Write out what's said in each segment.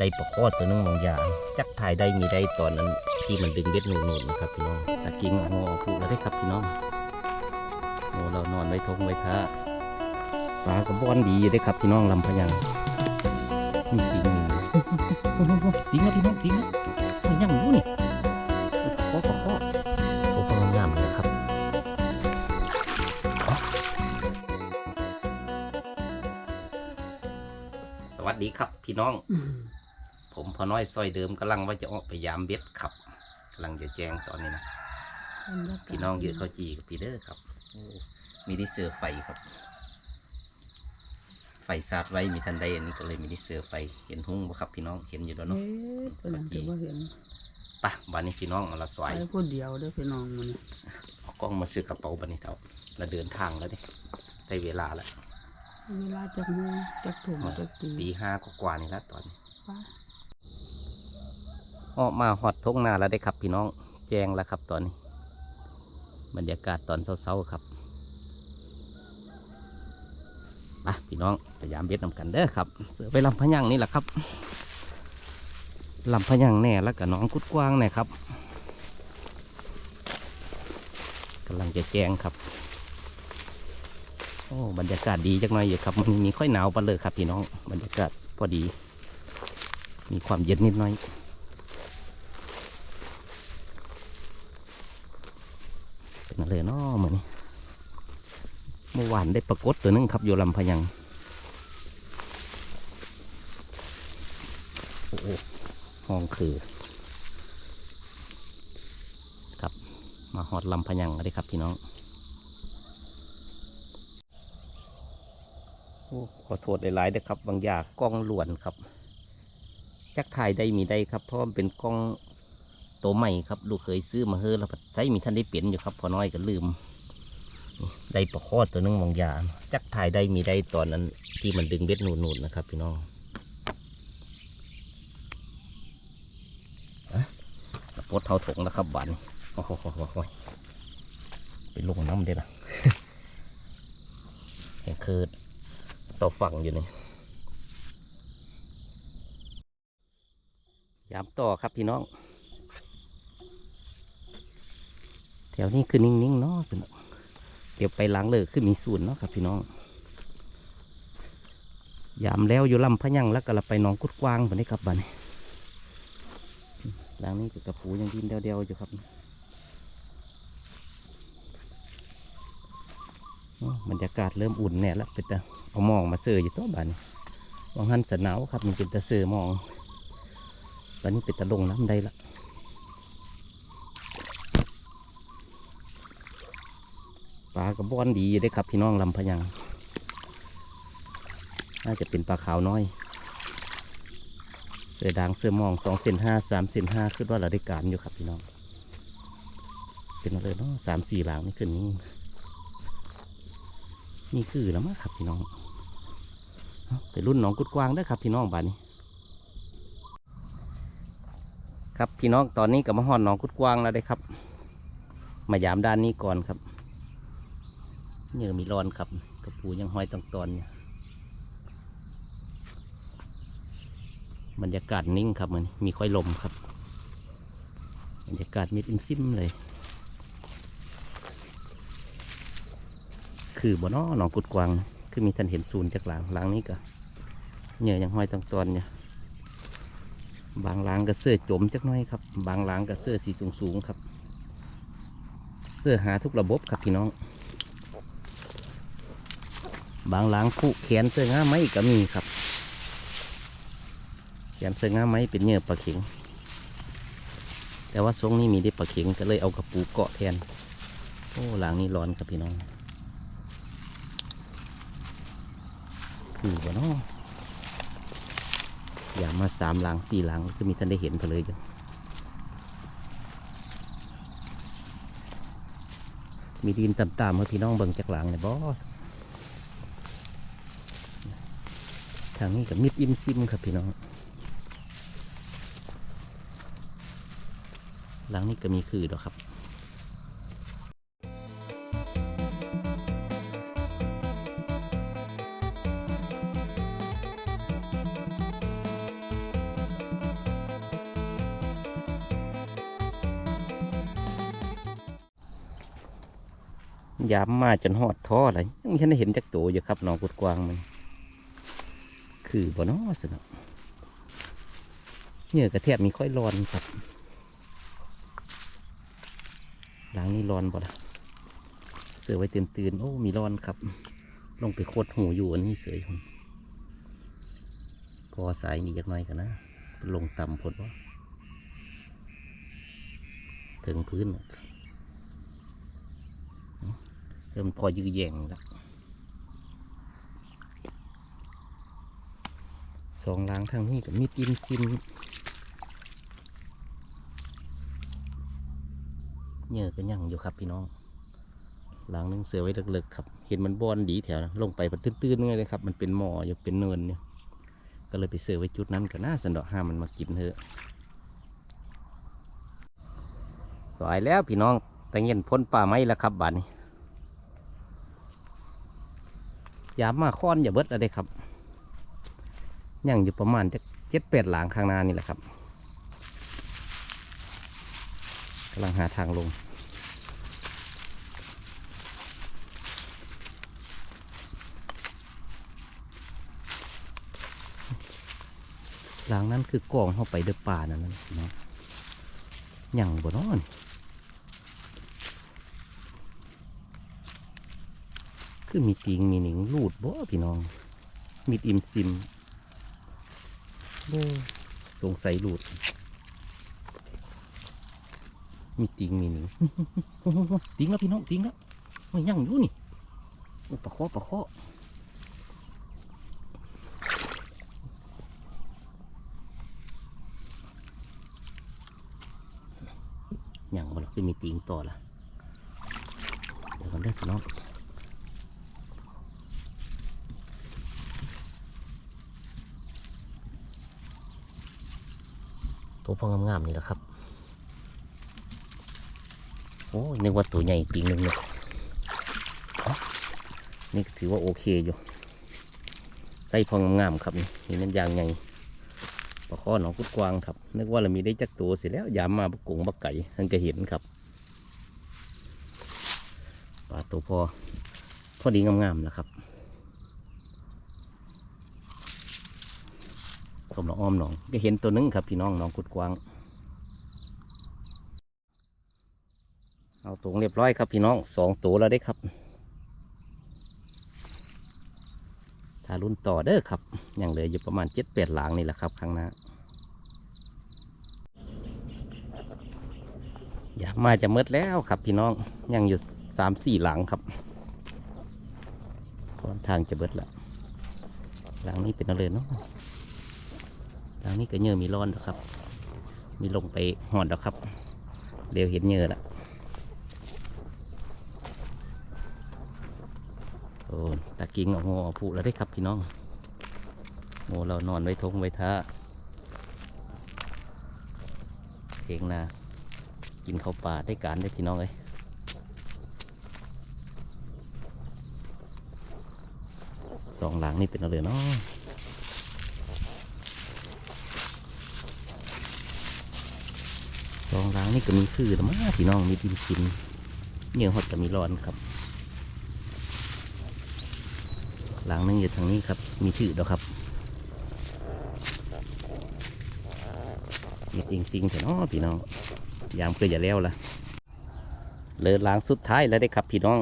ได้ปลาคอตัวนึงบางอย่างจักถ่ายได้มีได้ตอนนั้นที่มันดึงเบ็ดหนูนๆนะครับพี่น้องตะกิ้งงอผูกแล้วได้ครับพี่น้องโอ้เรานอนไว้ทงไว้ท่าปลากระบอนดีได้ครับพี่น้องลำพยังนี่ติงนี่โอ้โหติงแล้วพี่น้องติงแล้วมันยังอยู่นี่โอ้โหโอ้โหโอ้โหงามเลยครับสวัสดีครับพี่น้อง ผมพอน้อยซอยเดิมกำลังว่าจะออกไปยามเบ็ดครับกำลังจะแจ้งตอนนี้นะพี่น้องเยอะเข้าจีกับพี่เด้อครับโอ้มีได้เสือไฟครับ ไฟสาดไว้มีทันใดอันนี้ก็เลยมีได้เสือไฟเห็นหุ้งบ่ครับพี่น้องเห็นอยู่แล้วเอ๊เนาะะเป็นหยังถือว่าเห็นไปะวันนี้พี่น้องเอาละสวไปยคนเดียวเด้อพี่น้องมันนี่เอากล้องมาซื้อกระเป๋าบันนี้เท่าแล้วเดินทางแล้วเด้ได้เวลาแล้วเวลาจากโมงจากถุงจากตีตีห้ากว่าๆนี่แล้วตอนนี้ไป ออกมาหอดทงนาแล้วได้ครับพี่น้องแจงแล้วครับตอนนี้ บรรยากาศตอนเช้าๆครับไปพี่น้องพยายามเบ็ดนำกันเด้อครับ เสือไปลำพะยังนี่แหละครับลำพะยังแน่แล้วก็น้องกุดกว้างแน่ครับกำลังจะแจงครับ โอ้บรรยากาศดีจักหน่อยอยู่ครับ มันมีค่อยหนาวปเลยครับพี่น้องบรรยากาศพอดี มีความเย็นนิดหน่อย เป็นอะไรเนาะเหมือนนี้เมื่อวานได้ปรากฏตัวนึงครับอยู่ลำพยังโอ้ห้องคือ ครับมาหอดลำพยังเลยครับพี่น้องขอโทษหลายๆเด้ครับ บางอย่างกล้องล้วนครับ จักถ่ายได้มีได้ครับ เพราะมันเป็นกล้องตัวใหม่ครับ ลูกเคยซื้อมาเฮ้อแล้วใช้มีท่านได้เปลี่ยนอยู่ครับ พอน้อยก็ลืม ได้ปลาคอตัวนึงบางยา จักถ่ายได้มีได้ตอนนั้นที่มันดึงเบ็ดหนูนๆนะครับพี่น้องอะกระปดเท่าถงแล้วครับบันโอ้โหไปลงน้ำเด้ละแห่งคือต่อฝั่งอยู่นี่ยามต่อครับพี่น้อง แถวนี้คือนิ่งๆเนาะสนุก เดี๋ยวไปล้างเลยคือมีศูนย์เนาะครับพี่น้องยามแล้วอยู่ลำพะยังแล้วก็เราไปหนองกุดกวางแบบนี้ครับบัดนี้หล้างนี้ก็กระปูยังดินเดียวๆอยู่ครับบรรยากาศเริ่มอุ่นแน่แล้วเป็นตเอามองมาเสืออยู่ตัวบัดนี้มองหันสนาวครับมันเป็นตะเสือมองบัดนี้เป็นตะลงน้ำได้ละ ปลากระบอนดีได้ครับพี่น้องลำพะยังน่าจะเป็นปลาขาวน้อย เสือด่างเสือมองสองเซนห้าสามเซนห้าขึ้นว่าเราได้การอยู่ครับพี่น้อง เป็นอะไรเนาะสามสี่หลางนี่ขึ้นนี่นี่คือแล้วมั้งครับพี่น้องเอาไปรุ่นหน้องกุดกวางได้ครับพี่น้องบ้านนี้ ครับพี่น้องตอนนี้กับมาหอนหน้องกุดกวางแล้วได้ครับ มายามด้านนี้ก่อนครับ เนื้อมีร้อนครับกระปูยังห้อยตองตอนอยู่บรรยากาศนิ่งครับมันมีค่อยลมครับ บรรยากาศมิดอิมซิมเลย คือบ่นอหนองกุดกวาง คือมีท่านเห็นศูนย์จากหลังหลังนี้ก็เนื้อยังห้อยตองตอนอยู่บางหลังก็เสื้อจมจักน้อยครับ บางหลังก็เสื้อสีสูงๆครับ เสื้อหาทุกระบบครับพี่น้อง บางหลังคู่แขนเสื้อง้าไม้ก็มีครับ แขนเสื้อง้าไม้เป็นเหยื่อปลาเข็ง แต่ว่าทรงนี้มีได้ปลาเข็งก็เลยเอากระปูเกาะแทน โอ้หลังนี้ร้อนครับพี่น้องคือว่าน้ออย่ามาสามหลังสี่หลังคือมีท่านได้เห็นเพเลยจ้ะมีดินต่ำๆเมื่อพี่น้องเบิ่งจากหลังเลยบอส ทางนี้กับมิดอิ่มซิมครับพี่น้อง หลังนี้ก็มีคือดอกครับยามมาจนหอดท่อเลยยังไม่ทันได้เห็นจักโตอยู่ครับน้องกุดกวางมัน คือบ่นอสนะเหงื่อกระแทบมีค่อยร้อนครับหลังนี้ร้อนบ่ละเสือไว้ตื่นตื่นโอ้มีร้อนครับ ลงไปโคตรหูอยู่อันนี้เสยคุณกอสายนี่จักหน่อยกันนะ ลงต่ำพดว่าถึงพื้นเริ่มพอยื้อแย่งแล้ว สองล้างทางนี้กับมีดอินซิมเหงื่อก็ยังอยู่ครับพี่น้องหลังนึงเสือไว้เลึกๆครับ เห็นมันบอนดีแถวนะลงไปมันตื้นๆเลยครับ มันเป็นหมออยู่เป็นเนินเนี่ยก็เลยไปเสือไว้จุดนั้นก็น่าสันดอกห้ามมันมากินเถอะสวยแล้วพี่น้องแต่เงินพ้นป่าไม้แล้วครับบานนี้ยามมาค้อนอย่าเบิดอะไรครับ ยังอยู่ประมาณจะเจ็ดแปดหลังข้างหน้านี่แหละครับกำลังหาทางลง หลังนั้นคือกองเข้าไปเดือป่านั่นนะพี่น้องยังบ่นอนคือมีติงมีหนิงลูดบ่พี่น้อง มีดอิมซิม สงสัยหลูดมีติงมีหนิงติงแล้วพี่น้องติงแล้วมันยังอยู่นี่อปะเคาะปะเคาะอย่างมันคือมีตีงต่อละเดี๋ยวกันได้พี่น้อง ตัวพองามๆนี่แหละครับ โอ้นึกว่าตัวใหญ่ตีงหนึ่งเนี่ยนี่ถือว่าโอเคอยู่ไส้พองงามๆครับนี่นี่มันยางไงปลาข้อหนองกุดกวางครับ นึกว่าเรามีได้จักตัวเสร็จแล้วยามมาบกกงบักไก่ท่านก็เห็นครับปลาตัวพอพอดีงามๆนะครับ ผมน้องอ้อมหนองก็เห็นตัวหนึงครับพี่น้องหนองกุดกวาง เอาตรงเรียบร้อยครับพี่น้องสองตัวแล้วได้ครับถ้ารุ่นต่อเด้อครับยังเหลืออยู่ประมาณเจ็ดแปดหลางนี่แหละครับข้งหน้าอยากมาจะมืดแล้วครับพี่น้องยังอยู่สามสี่หลังครับค่อนทางจะเบิดละหลังนี้เป็นอะไรเนาะ หลังนี้ก็เยื่อมีร้อนแล้วครับ มีลงไปหอดแล้วครับ เร็วเห็นเยื่อละโอ้ตะกิ้งเอางอผูแล้วได้ครับพี่น้องโง่เรานอนไว้ทงไว้ท่าเองนากินข้าวป่าได้การได้พี่น้องเลยสองหลังนี่เป็นอะไรเนาะ รังนี่ก็มีคือแล้วมั้งพี่น้องมีดินกินเหนียวหดก็มีร้อนครับ หลังนึงอยู่ทางนี้ครับ มีชื่อแล้วครับมีติงติงแต่นาะพี่น้อง ยามเพื่ออย่าแล้วละเลินล้างสุดท้ายแล้วได้ครับพี่น้อง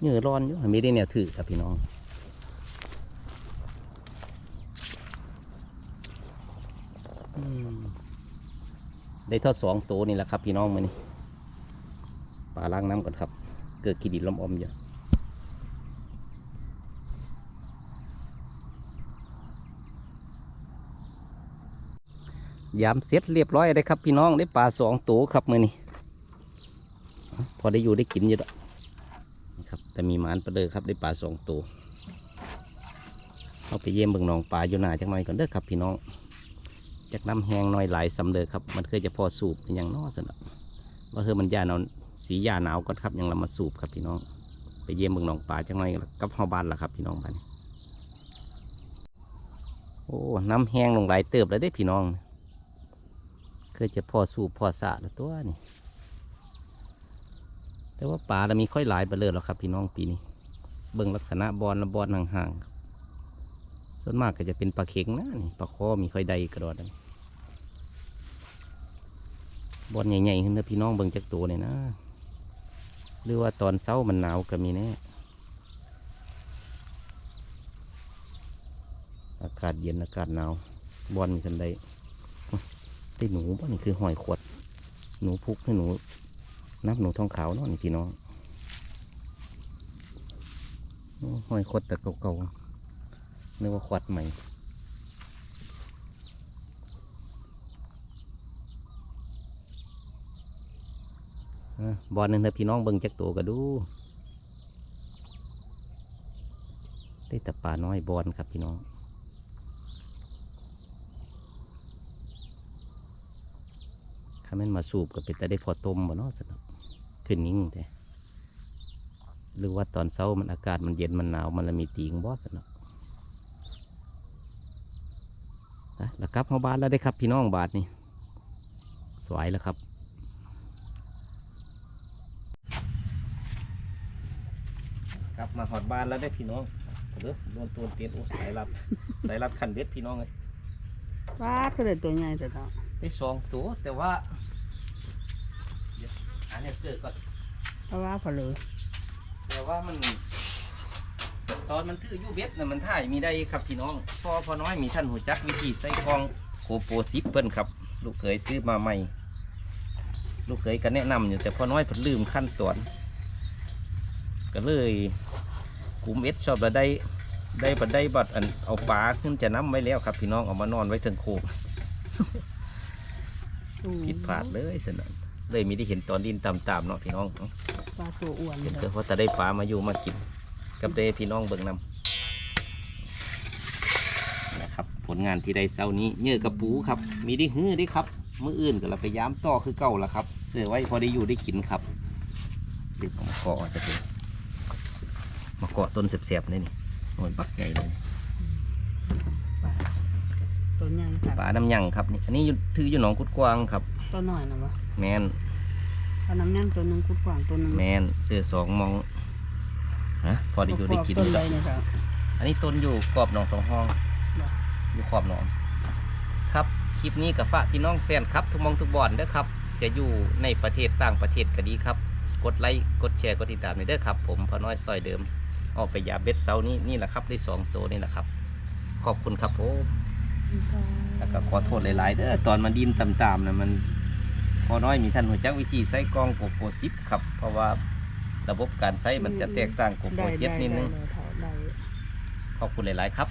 เหงื่อร้อนอยู่ไม่ได้แนวถือครับพี่น้อง อืม ได้ท่าสองตัวนี่แหละครับ พี่น้องมานี่ปลาล้างน้ำก่อนครับ เกิดขีดินล้มอมอยู่ยามเสร็จเรียบร้อยเลยครับ พี่น้องได้ปลาสองตัวครับมือนี้พอได้อยู่ได้กินอยู่ดอกนะครับ แต่มีหมานปลาเลยครับได้ปลาสองตัวเอาไปเยี่ยมเบิ่งหนองปลาอยู่หนาจักหน่อยก่อนเด้อครับพี่น้อง จากน้ำแห้งน่อยหลายสำเลยครับ มันเคยจะพอสูบเป็นอย่างน้อสนะว่าเฮ้มันยาหนาวสียาหนาวก่อนครับยังเรามาสูบครับพี่น้อง ไปเยี่ยมเบิ่งหนองปลาจักหน่อยกับเฮาบ้านละครับ พี่น้องบ้านนี้โอ้น้ำแห้งลงหลายเติบแล้วได้พี่น้องเคยจะพอสูบพอสะแล้วตัวนี่แต่ว่าป่าเรามีค่อยหลายไปเลยแล้วครับ พี่น้องปีนี้ เบิ่งลักษณะบอลละบอลห่างๆครับ ส่วนมากก็จะเป็นปลาเข็งนะนี่ปลาคอมีค่อยใดกระโดดบอลใหญ่ๆขึ้นนะพี่น้องเบิ่งจากตัวเนี่ยนะ หรือว่าตอนเช้ามันหนาวก็มีแน่อากาศเย็นอากาศหนาวบอลมีคันใดได้หนูบ่นี่คือหอยขวด หนูพุกให้หนู นับหนูทองขาวเนาะนี่พี่น้องหอยขวดแต่เก่าๆ นึกว่าขวดใหม่บอลหนึ่งเถอะพี่น้องเบิ่งจักตัวก็ดู ได้แต่ปลาน้อยบอลครับพี่น้องข้าแม่นมาสูบก็เป็นแต่ได้พอต้มบ่เนาะสนับขึ้นนิ่งแต่หรือว่าตอนเช้ามันอากาศมันเย็นมันหนาวมันละมีตีงบอสนับ นะแล้วกลับเข้าบ้านแล้วได้ครับพี่น้องบาทนี่สวยแล้วครับกลับมาหอดบ้านแล้วได้พี่น้องเด้อโดนตัวเตียนโอ้สายลัดสายลัดขันเบ็ดพี่น้องเลยว้าก็เลยตัวใหญ่แต่เนาะได้สองตัวแต่ว่าเดี๋ยวอันนี้เจอก่อนเพราะว่าพอเลยแต่ว่ามัน ตอนมันถืออยูเบ็ดนะมันถ่ายมีได้ครับพี่น้องพอพอน้อยมีท่านหูจักวิธีใส่กล้องโคโปซิปเปิ้ลครับ ลูกเขยซื้อมาใหม่ ลูกเขยก็แนะนำอยู่แต่พอน้อยเพิ่นลืมขั้นตอน ก็เลยกลุ่มเอสชอบแล้วได้ได้บัดได้บัดอันเอาปลาขึ้นจะน้ำไว้แล้วครับ พี่น้องเอามานอนไว้เทิงโคกผิดพลาดเลยสนั่นเลยมีได้เห็นตอนดินต่ำๆเนาะพี่น้องปลาตัวอ้วนเห็นเลแต่ยว่าจะได้ปลามาอยู่มากิน กับเดพี่น้องเบิ่งนำนะครับ ผลงานที่ได้เช้านี้เนื้อกระปูครับ มีได้หื้อได้ครับมื้ออื่นก็เราไปย้ำต่อคือเก่าละครับ เสือไว้พอได้อยู่ได้กินครับเด็กมาเกาะจะเป็นมาเกาะต้นเสียบๆนี่นี่โอ้ยบักใหญ่เลยปลาตัวใหญ่ค่ะปลาน้ำยังครับนี่อันนี้อยู่ถืออยู่หนองกุดกวางครับตัวหน่อยนะวะแมนปลาน้ำยั่งตัวหนึงกุดกว่างตัวหนึงแมนเสื้อสองมอง ฮะพอได้อยู่ได้กินต้นอยู่ใดแล้วเนี่ยครับ อันนี้ต้นอยู่กรอบหนองสองห้องบ่อยู่ขอบหนอง ครับคลิปนี้กับฝากพี่น้องแฟนครับ ทุกหมองทุกบอนเด้อครับ จะอยู่ในประเทศต่างประเทศก็ดีครับ กดไลค์กดแชร์กดติดตามในเด้อครับ ผมพอน้อยซอยเดิม ออกไปยาเบ็ดเซานี้นี่แหละครับได้สองตัวนี่แหละครับ ขอบคุณครับผมแล้วก็ขอโทษหลายๆเด้อตอนมันดินต่ำๆนะมันพอน้อยมีท่านหัวจักวิธีใส่กล้องโกโปรซิปครับ เพราะว่า ระบบการใช้มันจะแตกต่างโกโปรได้เจ็ดนิดนึงได้ได้ได้ขอบคุณหลาย ๆ ครับ